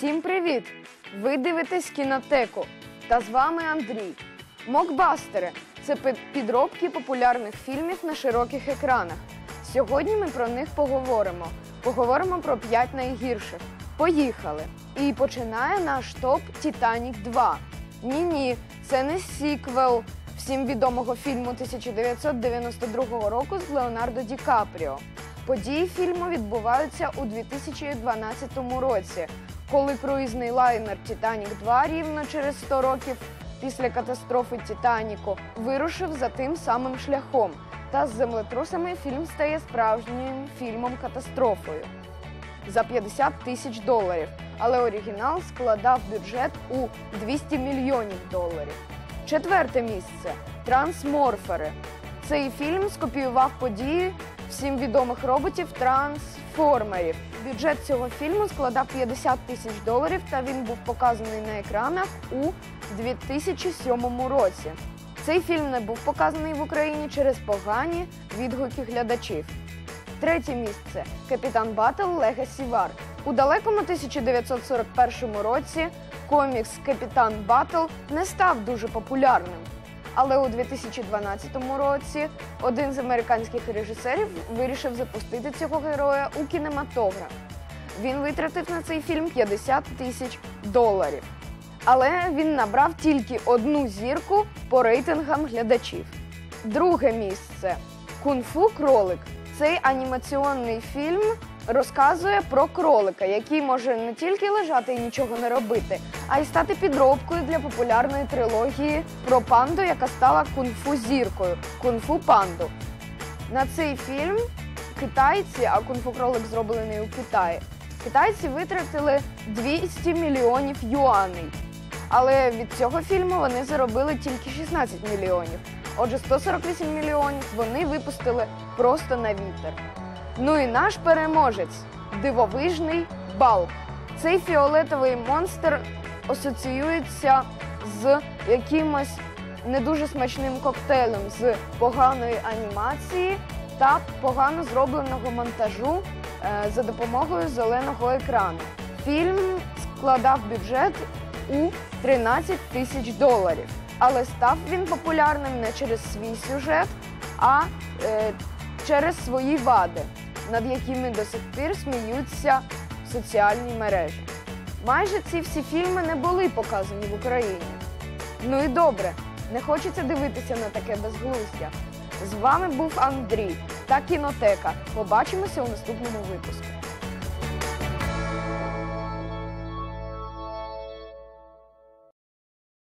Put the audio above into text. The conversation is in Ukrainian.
Всім привіт! Ви дивитесь кінотеку. Та з вами Андрій. Мокбастери це підробки популярних фільмів на широких екранах. Сьогодні ми про них поговоримо. Поговоримо про п'ять найгірших. Поїхали! І починає наш топ Титанік 2. Ні, ні, це не сіквел всім відомого фільму 1992 року з Леонардо Ді Капріо. Події фільму відбуваються у 2012 році, коли круїзний лайнер Титанік 2 рівно через 100 років після катастрофи Титаніку вирушив за тим самим шляхом. Та з землетрусами фільм стає справжнім фільмом катастрофою за 50 тисяч доларів, але оригінал складав бюджет у 200 мільйонів доларів. Четверте місце Трансморфери. Цей фільм скопіював події всім відомих роботів трансформерів. Бюджет цього фільму складав 50 тисяч доларів, та він був показаний на екранах у 2007 році. Цей фільм не був показаний в Україні через погані відгуки глядачів. Третє місце Капітан Батл Легасі Вар. У далекому 1941 році комікс Капітан Батл не став дуже популярним. Але у 2012 році один з американських режисерів вирішив запустити цього героя у кінематограф. Він витратив на цей фільм 50 тисяч доларів. Але він набрав тільки одну зірку по рейтингам глядачів. Друге місце Кунг-фу кролик. Цей анімаційний фільм розказує про кролика, який може не тільки лежати і нічого не робити, а й стати підробкою для популярної трилогії про панду, яка стала кунг-фу зіркою кунг-фу панду. На цей фільм китайці, а кунг-фу кролик зроблений у Китаї, китайці витратили 200 мільйонів юаней. Але від цього фільму вони заробили тільки 16 мільйонів. Отже, 148 мільйонів вони випустили просто на вітер. Ну і наш переможець дивовижний Балк. Цей фіолетовий монстр асоціюється з якимось не дуже смачним коктейлем з поганої анімації та погано зробленого монтажу е, за допомогою зеленого екрану. Фільм складав бюджет у 13 тисяч доларів. Але став він популярним не через свій сюжет, а е, через свої вади, над якими до сих пір сміються соціальні мережі. Майже ці всі фільми не були показані в Україні. Ну і добре, не хочеться дивитися на таке безглуздя. З вами був Андрій та кінотека. Побачимося у наступному випуску.